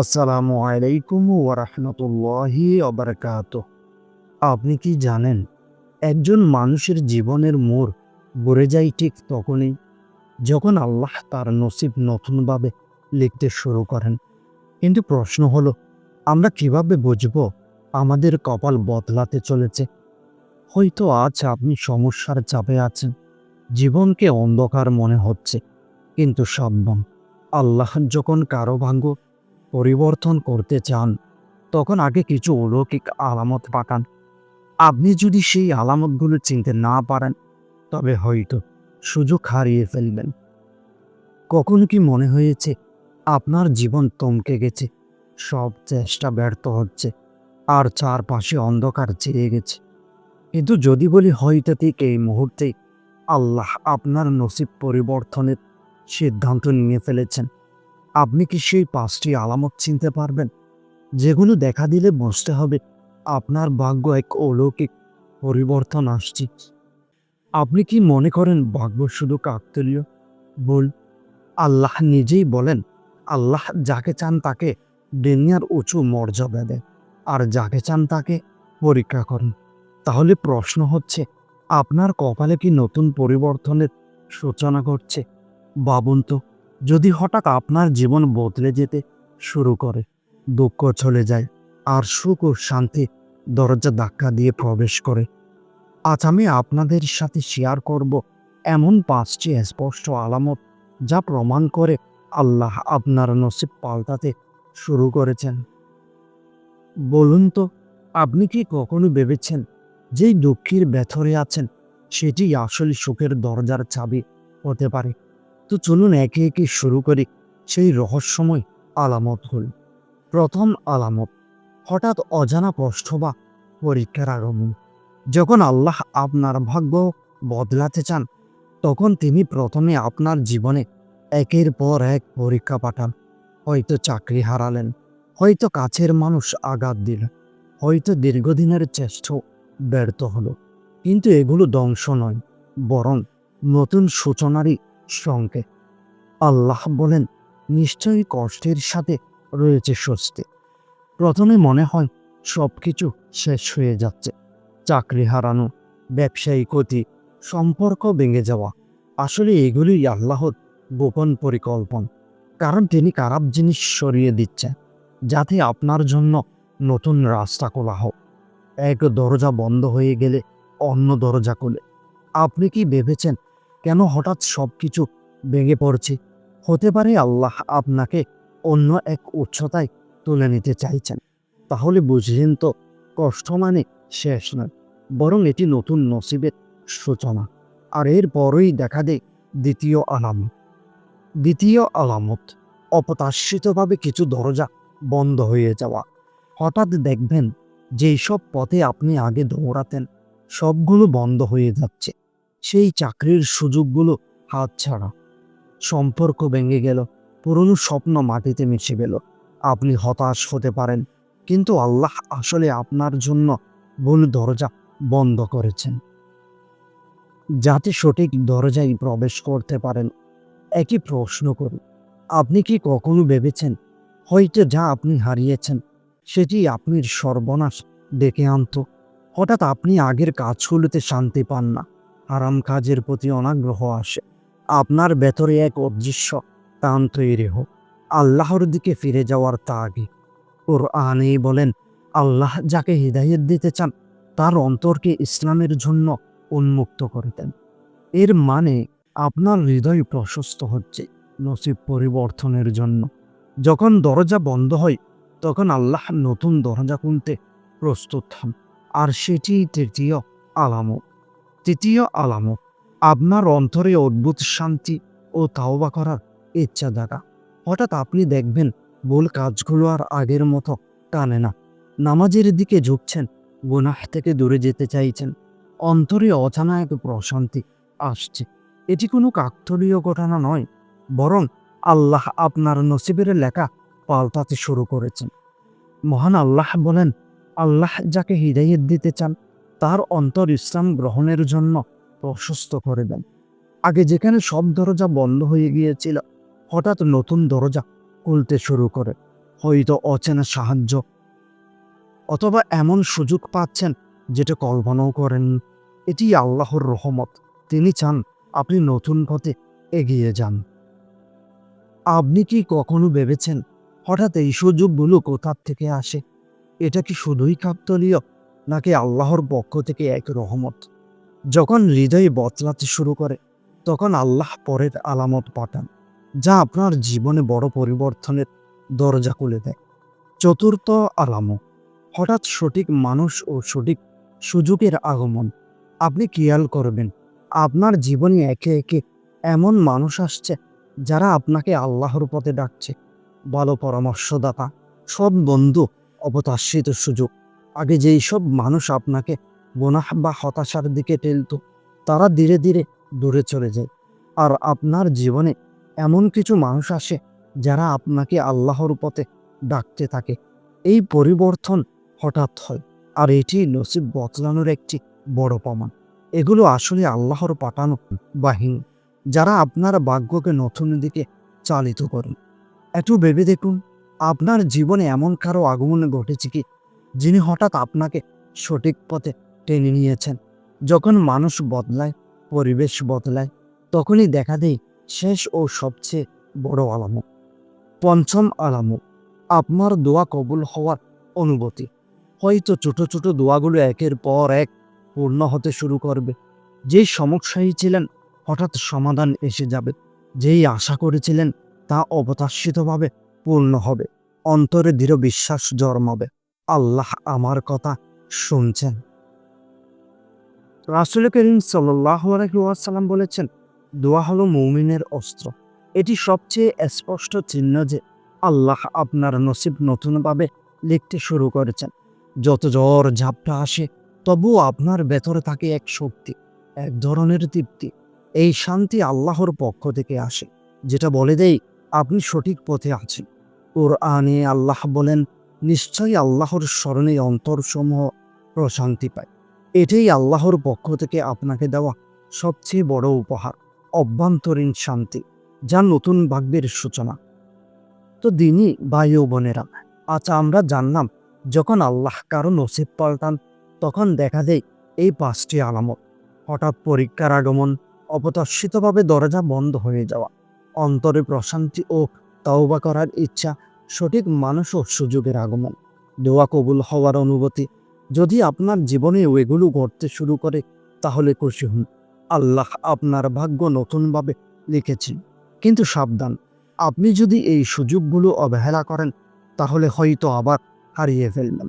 আসসালামু আলাইকুম ওরহমতুল্লাহি অবরকাত আপনি কি জানেন, একজন মানুষের জীবনের মোড় গড়ে যায় ঠিক তখনই যখন আল্লাহ তার নসিব নতুনভাবে লিখতে শুরু করেন। কিন্তু প্রশ্ন হলো, আমরা কীভাবে বুঝব আমাদের কপাল বদলাতে চলেছে? হয়তো আজ আপনি সমস্যার চাপে আছেন, জীবনকে অন্ধকার মনে হচ্ছে, কিন্তু সাবধান আল্লাহ যখন কারও ভাগ্য পরিবর্তন করতে চান, তখন আগে কিছু অলৌকিক আলামত পাঠান। আপনি যদি সেই আলামতগুলো চিনতে না পারেন, তবে হয়তো সুযোগ হারিয়ে ফেলবেন। কখন কি মনে হয়েছে, আপনার জীবন থমকে গেছে, সব চেষ্টা ব্যর্থ হচ্ছে, আর চারপাশে অন্ধকার চেয়ে গেছে? কিন্তু যদি বলি হয়তো ঠিক এই মুহূর্তে আল্লাহ আপনার নসিব পরিবর্তনের সিদ্ধান্ত নিয়ে ফেলেছেন। আপনি কি সেই পাঁচটি আলামত চিনতে পারবেন? যেগুলো দেখা দিলে বুঝতে হবে আপনার ভাগ্য এক অলৌকিক পরিবর্তন আসছে। আপনি কি মনে করেন ভাগ্য শুধু কাকতলীয়? বল আল্লাহ নিজেই বলেন, আল্লাহ যাকে চান তাকে দুনিয়ার উঁচু মর্যাদা দেন, আর যাকে চান তাকে পরীক্ষা করেন। তাহলে প্রশ্ন হচ্ছে, আপনার কপালে কি নতুন পরিবর্তনের সূচনা করছে ভাবুন তো। যদি হঠাৎ আপনার জীবন বদলে যেতে শুরু করে, দুঃখ চলে যায় আর সুখ ও শান্তি দরজা ধাক্কা দিয়ে প্রবেশ করে। আজ আমি আপনাদের সাথে শেয়ার করব এমন পাঁচটি স্পষ্ট আলামত যা প্রমাণ করে আল্লাহ আপনার নসিব পাল্টাতে শুরু করেছেন। বলুন তো, আপনি কি কখনো ভেবেছেন যেই দুঃখের ভেতরে আছেন সেটি আসলে সুখের দরজার চাবি হতে পারে? তো চলুন একে একে শুরু করি সেই রহস্যময় আলামত হল প্রথম আলামত, হঠাৎ অজানা কষ্ট বা পরীক্ষার আগমন। যখন আল্লাহ আপনার ভাগ্য বদলাতে চান, তখন তিনি প্রথমে আপনার জীবনে একের পর এক পরীক্ষা পাঠান। হয়তো চাকরি হারালেন, হয়তো কাছের মানুষ আঘাত দিল, হয়তো দীর্ঘদিনের চেষ্টা ব্যর্থ হলো। কিন্তু এগুলো ধ্বংস নয়, বরং নতুন সূচনারই সংকেত আল্লাহ বলেন, নিশ্চয়ই কষ্টের সাথে রয়েছে স্বস্তি। প্রথমে মনে হয় সব কিছু শেষ হয়ে যাচ্ছে। চাকরি হারানো, ব্যবসায়ী ক্ষতি, সম্পর্ক ভেঙে যাওয়া, আসলে এগুলি আল্লাহর গোপন পরিকল্পনা। কারণ তিনি খারাপ জিনিস সরিয়ে দিচ্ছেন, যাতে আপনার জন্য নতুন রাস্তা খোলা হোক। এক দরজা বন্ধ হয়ে গেলে অন্য দরজা খুলে। আপনি কি ভেবেছেন কেন হঠাৎ সব কিছু ভেঙে পড়ছে? হতে পারে আল্লাহ আপনাকে অন্য এক উচ্চতায় তুলে নিতে চাইছেন। তাহলে বুঝলেন তো, কষ্ট মানে শেষ নয়, বরং এটি নতুন নসিবের সূচনা। আর এর পরই দেখা দেয় দ্বিতীয় আলামত। দ্বিতীয় আলামত, অপ্রত্যাশিতভাবে কিছু দরজা বন্ধ হয়ে যাওয়া। হঠাৎ দেখবেন যেই সব পথে আপনি আগে দৌড়াতেন, সবগুলো বন্ধ হয়ে যাচ্ছে। সেই চাকরির সুযোগগুলো হাতছাড়া সম্পর্ক ভেঙে গেল, পুরনো স্বপ্ন মাটিতে মিশে গেল। আপনি হতাশ হতে পারেন, কিন্তু আল্লাহ আসলে আপনার জন্য ভুল দরজা বন্ধ করেছেন। যাতে সঠিক দরজায় প্রবেশ করতে পারেন, একই প্রশ্ন করুন। আপনি কি কখনো ভেবেছেন, হয়তো যা আপনি হারিয়েছেন, সেটি আপনার সর্বনাশ ডেকে আনত? হঠাৎ আপনি আগের কাজগুলোতে শান্তি পান না। আরাম কাজের প্রতি অনাগ্রহ আসে। আপনার ভেতরে এক অদৃশ্য টান তৈরি হোক। আল্লাহর দিকে ফিরে যাওয়ার তাগি ওর আনেই বলেন, আল্লাহ যাকে হৃদায়ত দিতে চান, তার অন্তরকে ইসলামের জন্য উন্মুক্ত করে দেন। এর মানে আপনার হৃদয় প্রশস্ত হচ্ছে নসিব পরিবর্তনের জন্য। যখন দরজা বন্ধ হয়, তখন আল্লাহ নতুন দরজা খুলতে প্রস্তুত হন। আর সেটি তৃতীয় আলামত। তৃতীয় আলামত আপনার অন্তরে অদ্ভুত শান্তি ও তাওবা করার ইচ্ছা দেখা হঠাৎ আপনি দেখবেন ভুল কাজগুলো আর আগের মতো টানে না। নামাজের দিকে ঝুঁকছেন, গুনাহ থেকে দূরে যেতে চাইছেন। অন্তরে অজানা এক প্রশান্তি আসছে। এটি কোনো কাকতলীয় ঘটনা নয়, বরং আল্লাহ আপনার নসিবের লেখা পাল্টাতে শুরু করেছেন। মহান আল্লাহ বলেন, আল্লাহ যাকে হৃদায়ত দিতে চান তার অন্তর ইসলাম গ্রহণের জন্য প্রশস্ত করে দেন। আগে যেখানে সব দরজা বন্ধ হয়ে গিয়েছিল, হঠাৎ নতুন দরজা খুলতে শুরু করে। হয়তো অচেনা সাহায্য অথবা এমন সুযোগ পাচ্ছেন যেটা কল্পনাও করেন এটি আল্লাহর রহমত। তিনি চান আপনি নতুন পথে এগিয়ে যান। আপনি কি কখনো ভেবেছেন, হঠাৎ এই সুযোগগুলো কোথার থেকে আসে? এটা কি শুধুই কাকতলীয় নাকি আল্লাহর পক্ষ থেকে এক রহমত? যখন হৃদয় বদলাতে শুরু করে, তখন আল্লাহ পরের আলামত পাঠান, যা আপনার জীবনে বড় পরিবর্তনের দরজা খুলে দেয়। চতুর্থ আলামত, হঠাৎ সঠিক মানুষ ও সঠিক সুযোগের আগমন। আপনি খেয়াল করবেন, আপনার জীবনে একে একে এমন মানুষ আসছে, যারা আপনাকে আল্লাহর পথে ডাকছে। ভালো পরামর্শদাতা সব বন্ধু, অপতাশ্রিত সুযোগ। আগে যেই সব মানুষ আপনাকে গোনাহ বা হতাশার দিকে টেলত তারা ধীরে ধীরে দূরে চলে যায়। আর আপনার জীবনে এমন কিছু মানুষ আসে, যারা আপনাকে আল্লাহর পথে ডাকতে থাকে। এই পরিবর্তন হঠাৎ হয়, আর এটি নসিব বদলানোর একটি বড় প্রমাণ। এগুলো আসলে আল্লাহর পাঠানো বাহিনী, যারা আপনার ভাগ্যকে নতুন দিকে চালিত করেন একটু ভেবে দেখুন, আপনার জীবনে এমন কারও আগমন ঘটেছে কি যিনি হঠাৎ আপনাকে সঠিক পথে টেনে নিয়েছেন। যখন মানুষ বদলায়, পরিবেশ বদলায়, তখনই দেখা দেয় শেষ ও সবচেয়ে বড় আলামত। পঞ্চম আলামত, আপনার দোয়া কবুল হওয়ার অনুভূতি। হয়তো ছোট ছোট দোয়াগুলো একের পর এক পূর্ণ হতে শুরু করবে। যেই সমস্যায় ছিলেন, হঠাৎ সমাধান এসে যাবে। যেই আশা করেছিলেন, তা অবতাশিতভাবে পূর্ণ হবে। অন্তরে দৃঢ় বিশ্বাস জন্মাবে। আল্লাহ আমার কথা শুনছেন। রাসুল করিম সাল্লাম বলেছেন, দোয়া হলো মৌমিনের অস্ত্র। এটি সবচেয়ে স্পষ্ট চিহ্ন যে আল্লাহ আপনার নসিব নতুনভাবে লিখতে শুরু করেছেন। যত জ্বর ঝাপটা আসে, তবুও আপনার ভেতরে থাকে এক শক্তি, এক ধরনের তৃপ্তি। এই শান্তি আল্লাহর পক্ষ থেকে আসে, যেটা বলে দেই আপনি সঠিক পথে আছেন। ওর আনে আল্লাহ বলেন নিশ্চয়ই আল্লাহর স্মরণে অন্তরসমূহ প্রশান্তি পায়। এটাই আল্লাহর পক্ষ থেকে আপনাকে দেওয়া সবচেয়ে বড় উপহার, অভ্যন্তরীণ শান্তি, যা নতুন ভাগ্যের সূচনা। তো দিনই ও বোনেরা আচ্ছা আমরা জানলাম, যখন আল্লাহ কারও নসিব পাল্টান, তখন দেখা দেয় এই পাঁচটি আলামত। হঠাৎ পরীক্ষার আগমন অপতর্ষিতভাবে দরজা বন্ধ হয়ে যাওয়া, অন্তরে প্রশান্তি ও তাওবা করার ইচ্ছা সঠিক মানুষ ও সুযোগের আগমন। দোয়া কবুল হওয়ার অনুভূতি। যদি আপনার জীবনে এগুলো ঘটতে শুরু করে, তাহলে খুশি হন। আল্লাহ আপনার ভাগ্য নতুনভাবে লিখেছেন। কিন্তু সাবধান, আপনি যদি এই সুযোগগুলো অবহেলা করেন, তাহলে হয়তো আবার হারিয়ে ফেলবেন।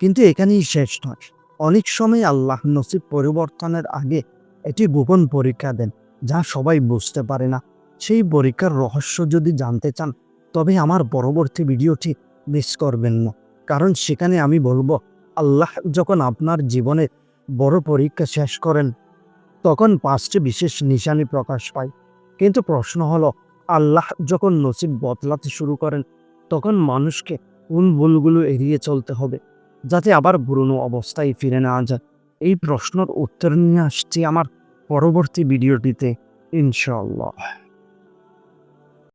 কিন্তু এখানেই শেষ নয়। অনেক সময় আল্লাহ নসিব পরিবর্তনের আগে এটি গোপন পরীক্ষা দেন, যা সবাই বুঝতে পারে না। সেই পরীক্ষার রহস্য যদি জানতে চান তবে আমার পরবর্তী ভিডিওটি মিস করবেন না। কারণ সেখানে আমি বলব, আল্লাহ যখন আপনার জীবনে বড় পরীক্ষা শেষ করেন, তখন পাঁচটি বিশেষ নিশানি প্রকাশ পায়। কিন্তু প্রশ্ন হলো, আল্লাহ যখন নসিব বদলাতে শুরু করেন, তখন মানুষকে কোন ভুলগুলো এড়িয়ে চলতে হবে, যাতে আবার পুরনো অবস্থায় ফিরে না যায়? এই প্রশ্নের উত্তর নিয়ে আসছি আমার পরবর্তী ভিডিওটিতে ইনশাল্লাহ